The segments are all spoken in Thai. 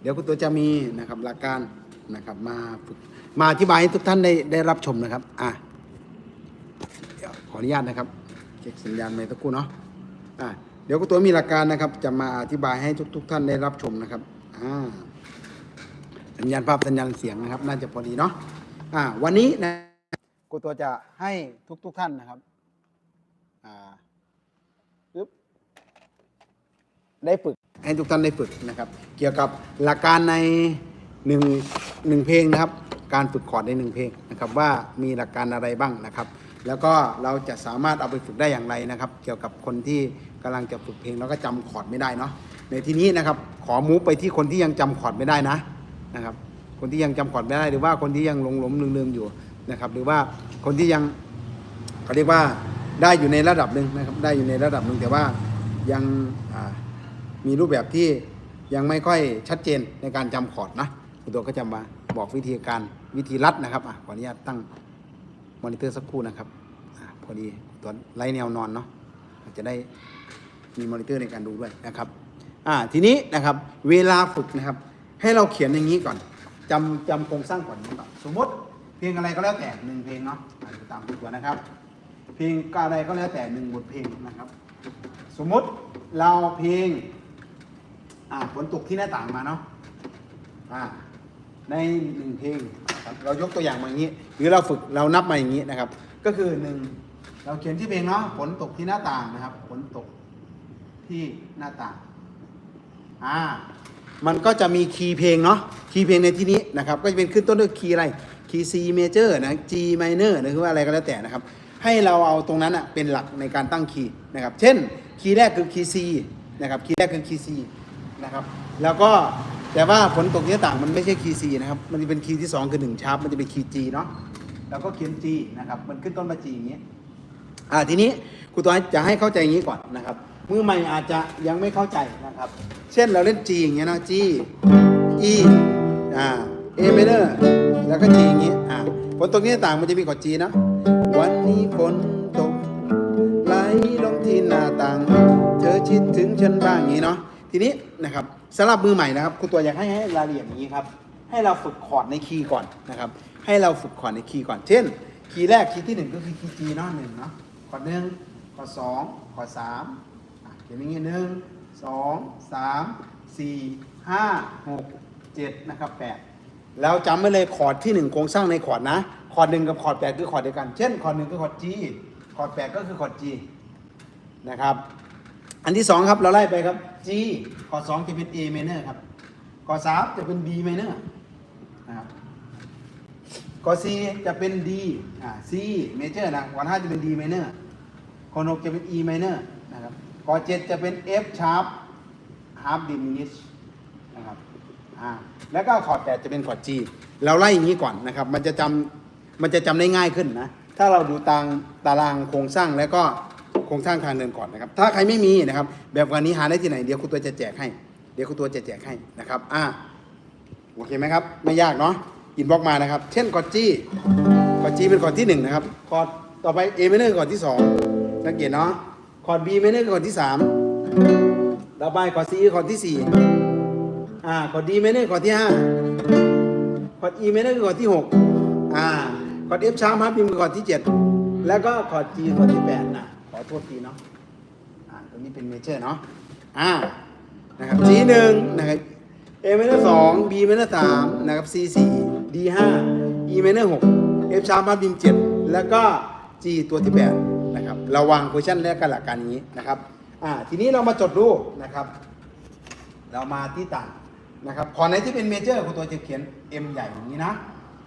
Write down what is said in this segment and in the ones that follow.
เดี๋ยวคุณตัวจะมีนะครับหลักการนะครับมาฝึกมาอธิบายให้ทุกท่านได้ได้รับชมนะครับอะเดี๋ยวขออนุญาตนะครับเช็คสัญญาณไมตะกครู่เนาะอะเดี๋ยวคุณตัวมีหลักการนะครับ จะมาอธิบายให้ทุกทุกท่านได้รับชมนะครับอ่าสัญญาณภาพสัญญาณเสียงนะครับ น่าจะพอดีเนาะอ่าวันนี้นะกูตัวจะให้ทุกทุกท่านนะครับอ่าได้ฝึก ให้ทุกท่านได้ฝึกนะครับ เกี่ยวกับหลักการในหนึ่งหนึ่งเพลงนะครับ การฝึกคอร์ดในหนึ่งเพลงนะครับว่ามีหลักการอะไรบ้างนะครับ แล้วก็เราจะสามารถเอาไปฝึกได้อย่างไรนะครับ เกี่ยวกับคนที่กำลังจะฝึกเพลงแล้วก็จำคอร์ดไม่ได้เนาะในที่นี้นะครับขอมูฟไปที่คนที่ยังจำคอร์ดไม่ได้นะนะครับ คนที่ยังจำคอร์ดไม่ได้หรือว่าคนที่ยังหลงหลงลืมลืมๆอยู่นะครับ หรือว่าคนที่ยังเขาเรียกว่าได้อยู่ในระดับหนึ่งนะครับได้อยู่ในระดับหนึ่งแต่ว่ายังอ่า มีรูปแบบที่ยังไม่ค่อยชัดเจนในการจำคอร์ดนะคุณตัวก็จะมาบอกวิธีการวิธีรัดนะครับอะขออนุญาตตั้งมอนิเตอร์สักครู่นะครับอพอดีตัวไล่แนวนอนเนาะอาจจะได้มีมอนิเตอร์ในการดูด้วยนะครับอ่าทีนี้นะครับเวลาฝึกนะครับ ให้เราเขียนอย่างนี้ก่อนจำจำโครงสร้างก่อนนี้ก่อนสมมติเพลงอะไรก็แล้วแต่หนึ่งเพลงเนาะตามตัวนะครับ เพลงอะไรก็แล้วแต่หนึ่งบทเพลงนะครับ สมมติเราเพลง อ่าฝนตกที่หน้าต่างมาเนาะอ่าในหนึ่งเพลงเรายกตัวอย่างมาอย่างนี้ หรือเราฝึกเรานับมาอย่างนี้นะครับ ก็คือหนึ่งเราเขียนที่เพลงเนาะฝนตกที่หน้าต่างนะครับฝนตกที่หน้าต่างอ่ามันก็จะมีคีย์เพลงเนาะคีย์เพลงในที่นี้นะครับ ก็จะเป็นขึ้นต้นด้วยคีย์อะไรคีย์ C major นะ G minor หรือว่าอะไรก็แล้วแต่นะครับ ให้เราเอาตรงนั้นอะเป็นหลักในการตั้งคีย์นะครับ เช่น คีย์แรกคือคีย์ C นะครับ คีย์แรกคือคีย์ C นะครับ แล้วก็แต่ว่าฝนตกที่ต่างมันไม่ใช่คีย์ C นะครับ มันจะเป็นคีย์ที่2คือ1ชาร์ปมันจะเป็นคีย์ G เนาะแล้วก็เขียน G นะครับ มันขึ้นต้นมา G อย่างนี้อ่าทีนี้ครูตัวจะให้เข้าใจอย่างนี้ก่อนนะครับมือใหม่อาจจะยังไม่เข้าใจนะครับ เช่นเราเล่น G อย่างเงี้ยเนาะ G E อ่า A minor แล้วก็ G อย่างเงี้ยอ่าฝนตกที่ต่างมันจะมีคอร์ด G นะวันนี้ฝนตกไหลลงที่หน้าต่าง เธอคิดถึงฉันบ้างอย่างนี้เนาะ ทีนี้นะครับสำหรับมือใหม่นะครับครูตัวอยากให้ให้รายละเอียดอย่างนี้ครับ ให้เราฝึกคอร์ดในคีย์ก่อนนะครับ ให้เราฝึกคอร์ดในคีย์ก่อน เช่น คีย์แรกคีย์ที่หนึ่งก็คือคีย์ G เนาะหนึ่งเนาะคอร์ดหนึ่งคอร์ดสองคอร์ดสามเขียนอย่างนี้หนึ่งสองสามสี่ห้าหกเจ็ดนะครับแปดแล้วจำไว้เลยคอร์ดที่หนึ่งโครงสร้างในคอร์ดนะคอร์ดหนึ่งกับคอร์ดแปดคือคอร์ดเดียวกัน เช่นคอร์ดหนึ่งคือคอร์ด G คอร์ดแปดก็คือคอร์ด G นะครับ อันที่สองครับเราไล่ไปครับ G คอสองจะเป็น A minor ครับคอสามจะเป็น B minor นะครับคอร์ด C จะเป็น D อ่า C major นะคอห้าจะเป็น D minor คอร์ดหกจะเป็น E minor นะครับคอเจ็ดจะเป็น F sharp half diminished นะครับอ่าแล้วก็คอร์ดแปดจะเป็นคอร์ด G เราไล่อย่างนี้ก่อนนะครับ มันจะจำมันจะจำได้ง่ายขึ้นนะ ถ้าเราดูตางตารางโครงสร้างแล้วก็ โครงสร้างทางเดินก่อนนะครับ ถ้าใครไม่มีนะครับ แบบวันนี้หาได้ที่ไหนเดี๋ยวครูตัวจะแจกให้ เดี๋ยวครูตัวจะแจกให้นะครับ อ่าโอเคไหมครับ ไม่ยากเนาะอินบ็อกมานะครับ เช่นคอดจีคอดจี้เป็นคอดที่หนึ่งนะครับคอดต่อไป A minor คอร์กอดที่สองสังเกตเนาะคอด B minor คอร์กอดที่สามต่อไปคอร์ด C คอดที่สี่อ่าคอร์ด D minor คอร์กอดที่ห้าคอด E minor คือคอดที่หกอ่าคอด F sharp ครับพิมพ์คือคอดที่เจ็ดแล้วก็คอร์ด G คอดที่แปดนะ อโทษทีเนาะอ่าตัวนี้เป็นเมเจอร์เนาะอ่านะครับ G หนึ่งนะครับ A minor สอง B minor สามนะครับ C สี่ D ห้า E minor หก F sharp พับบิมเจ็ดแล้วก็ G ตัวที่แปดนะครับเราวางโพชั่นแรกกันหลักการนี้นะครับอ่าทีนี้เรามาจดรูปนะครับ เรามาที่ต่างนะครับคอไหนที่เป็นเมเจอร์คุณตัวจะเขียน M ใหญ่อย่างนี้นะ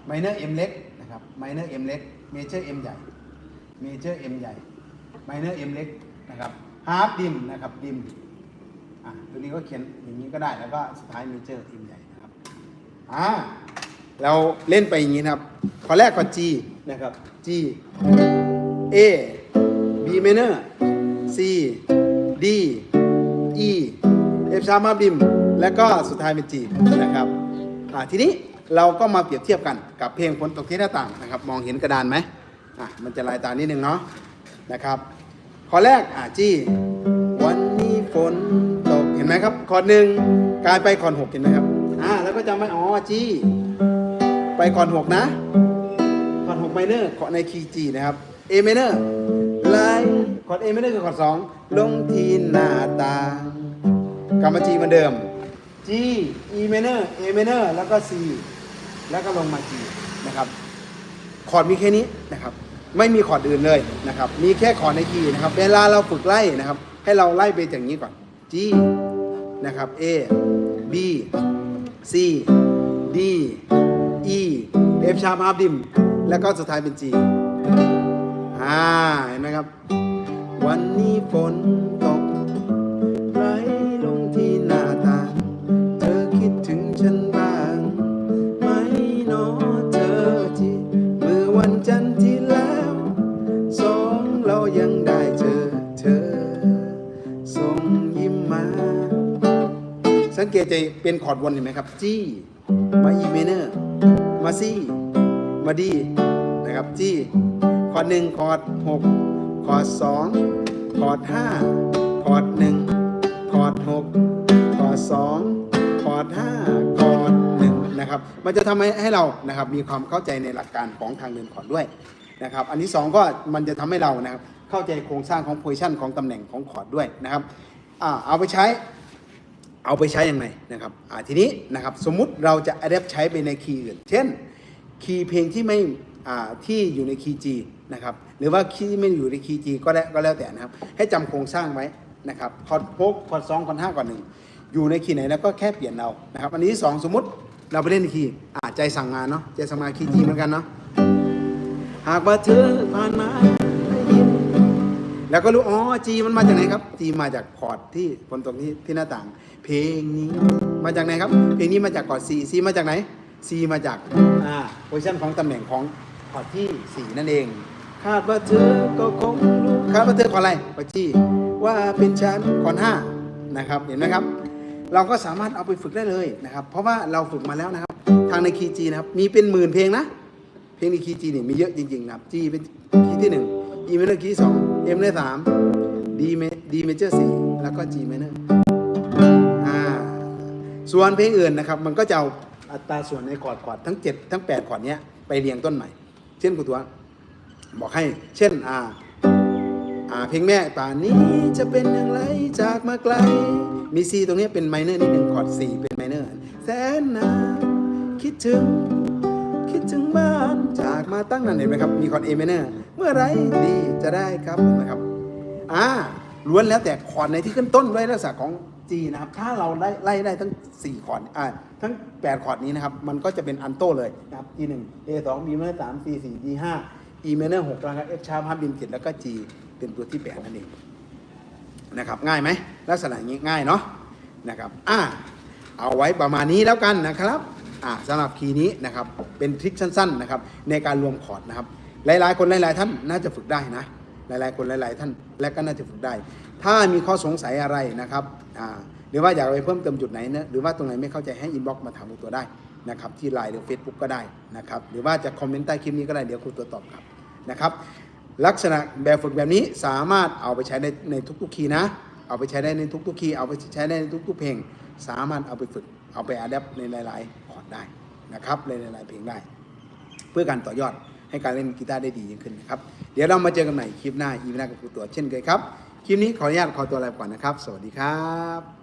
minor M เล็กนะครับ minor M เล็ก major M ใหญ่ major M ใหญ่ minor M เล็กนะครับ half dim นะครับ dim อะตัวนี้ก็เขียนอย่างนี้ก็ได้แล้วก็สุดท้าย major M ใหญ่นะครับอ่าเราเล่นไปอย่างนี้นะครับข้อแรกก่อน G นะครับ G A B minor C D E F sharp มาบิมแล้วก็สุดท้ายเป็น G นะครับอ่าทีนี้เราก็มาเปรียบเทียบกันกับเพลงฝนตกที่หน้าต่างนะครับ มองเห็นกระดานไหมอะมันจะลายตานิดนึงเนาะนะครับ อแรกอ่า G วันนี้ฝนตกเห็นไหมครับคอหนึ่งกลายไปคอดหกเห็นไหมครับอ่าแล้วก็จำไว้อ๋อจี้ ไปคอดหกนะคอดหกไมเนอร์คอดในคีย์จีนะครับเอไมเนอร์ไลคอร์ดเอไมเนอร์คือคอดสองลงที่หน้าต่างกลับมาจีเหมือนเดิม G E minor A minor แล้วก็ C แล้วก็ลงมา G นะครับ คอร์ดมีแค่นี้นะครับ ไม่มีคอร์ดอื่นเลยนะครับ มีแค่คอร์ดในคีย์นะครับ เวลาเราฝึกไล่นะครับ ให้เราไล่ไปอย่างนี้ก่อน G นะครับ A B C D E F sharp half dim แล้วก็สุดท้ายเป็น G อ่าเห็นไหมครับ วันนี้ฝนตก สังเกตใจเป็นคอร์ดวนเห็นไหมครับ G มา E minor มา C มา D นะครับ G คอร์ดหนึ่งคอร์ดหกคอร์ดสองคอร์ดห้าคอร์ดหนึ่งคอร์ดหกคอร์ดสองคอร์ดห้าคอร์ดหนึ่งนะครับมันจะทำให้ให้เรานะครับมีความเข้าใจในหลักการของทางเดินคอร์ดด้วยนะครับอันที่สองก็มันจะทำให้เรานะครับเข้าใจโครงสร้างของโพซิชันของตำแหน่งของคอร์ดด้วยนะครับอ่าเอาไปใช้ เอาไปใช้ยังไงนะครับทีนี้นะครับสมมุติเราจะ adapt ใช้ไปในคีย์อื่น เช่น คีย์เพลงที่ไม่ที่อยู่ในคีย์ G นะครับหรือว่าคีย์ที่ไม่อยู่ในคีย์ G ก็ได้ก็แล้วแต่นะครับ ให้จำโครงสร้างไว้นะครับคอร์ดหกคอร์ดสองคอร์ดห้าคอร์ดหนึ่งอยู่ในคีย์ไหนแล้วก็แค่เปลี่ยนเอานะครับอันนี้สองสมมติเราไปเล่นคีย์ใจสั่งงานเนาะใจสั่งงานคีย์ G เหมือนกันเนาะหากว่าเธอผ่านมา แล้วก็รู้อ๋อจีมันมาจากไหนครับจีมาจากคอร์ดที่ฝนตกที่ที่หน้าต่าง เพลงนี้มาจากไหนครับ เพลงนี้มาจากคอร์ด C C มาจากไหน C มาจากอ่าโพซิชันของตำแหน่งของคอร์ดที่4นั่นเองคาดว่าเธอก็คงรู้คาดว่าเธอคอร์ดอะไรคอร์ดจีว่าเป็นฉันคอร์ด5นะครับเห็นไหมครับเราก็สามารถเอาไปฝึกได้เลยนะครับ เพราะว่าเราฝึกมาแล้วนะครับ ทางในคีย์จีนะครับ มีเป็นหมื่นเพลงนะ เพลงในคีย์จีเนี่ยมีเยอะจริงๆนะครับ G เป็นคีย์ที่หนึ่ง E minor คีย์ที่สอง M minor สาม D ma- D major สี่แล้วก็ G minor อ่าส่วนเพลงอื่นนะครับ มันก็จะเอาอัตราส่วนในคอร์ดคอร์ดทั้ง7ทั้ง8คอร์ดเนี้ยไปเรียงต้นใหม่ เช่นคุณตัวบอกให้ เช่นอ่าอ่าเพลงแม่ป่านนี้จะเป็นอย่างไรจากมาไกล มี C ตรงนี้เป็นไมเนอร์นิดหนึ่งคอร์ด4เป็นไมเนอร์แสนนานคิดถึง บ้านจากมาตั้งนานเห็นไหมครับ มีคอร์ดเอเมเนอร์เมื่อไรดีจะได้ครับเห็นะครับอ่าล้วนแล้วแต่คอร์ดในที่ขึ้นต้นด้วยลักษณะของ G นะครับ ถ้าเราไล่ไล่ได้ทั้ง 4 คอร์ดอ่าทั้ง 8 คอร์ดนี้นะครับ มันก็จะเป็นอันโต้เลยนะครับ G 1 A 2 B minor 3 C 4 D 5 E minor 6แล้วก็ F sharp 5 B 7แล้วก็ G เป็นตัวที่ 8 นั่นเองนะครับง่ายไหมลักษณะอย่างนี้ง่ายเนาะนะครับอ่าเอาไว้ประมาณนี้แล้วกันนะครับ อ่าสำหรับคีย์นี้นะครับเป็นทริคสั้นๆนะครับในการรวมคอร์ดนะครับหลายๆ คนหลายๆท่านน่าจะฝึกได้นะหลายๆ คนหลายๆ ท่านและก็น่าจะฝึกได้ ถ้ามีข้อสงสัยอะไรนะครับอ่าหรือว่าอยากไปเพิ่มเติมจุดไหนนะหรือว่าตรงไหนไม่เข้าใจให้อินบ็อกซ์มาถามครูตัวได้นะครับที่ไลน์หรือ Facebook ก็ได้นะครับหรือว่าจะคอมเมนต์ใต้คลิปนี้ก็ได้เดี๋ยวครูตัวตอบครับนะครับลักษณะแบบฝึกแบบนี้สามารถเอาไปใช้ในในทุกๆคีย์นะ เอาไปใช้ได้ในทุกๆคีย์เอาไปใช้ได้ในทุกๆเพลง สามารถเอาไปฝึกเอาไปอัดแอปในหลาย ๆ ได้นะครับในหลายๆเพลงได้ เพื่อการต่อยอดให้การเล่นกีตาร์ได้ดียิ่งขึ้นนะครับ เดี๋ยวเรามาเจอกันใหม่คลิปหน้าอีวีน้ากับครูตัวเช่นเคยครับ คลิปนี้ขออนุญาตขอตัวลาไปก่อนนะครับ สวัสดีครับ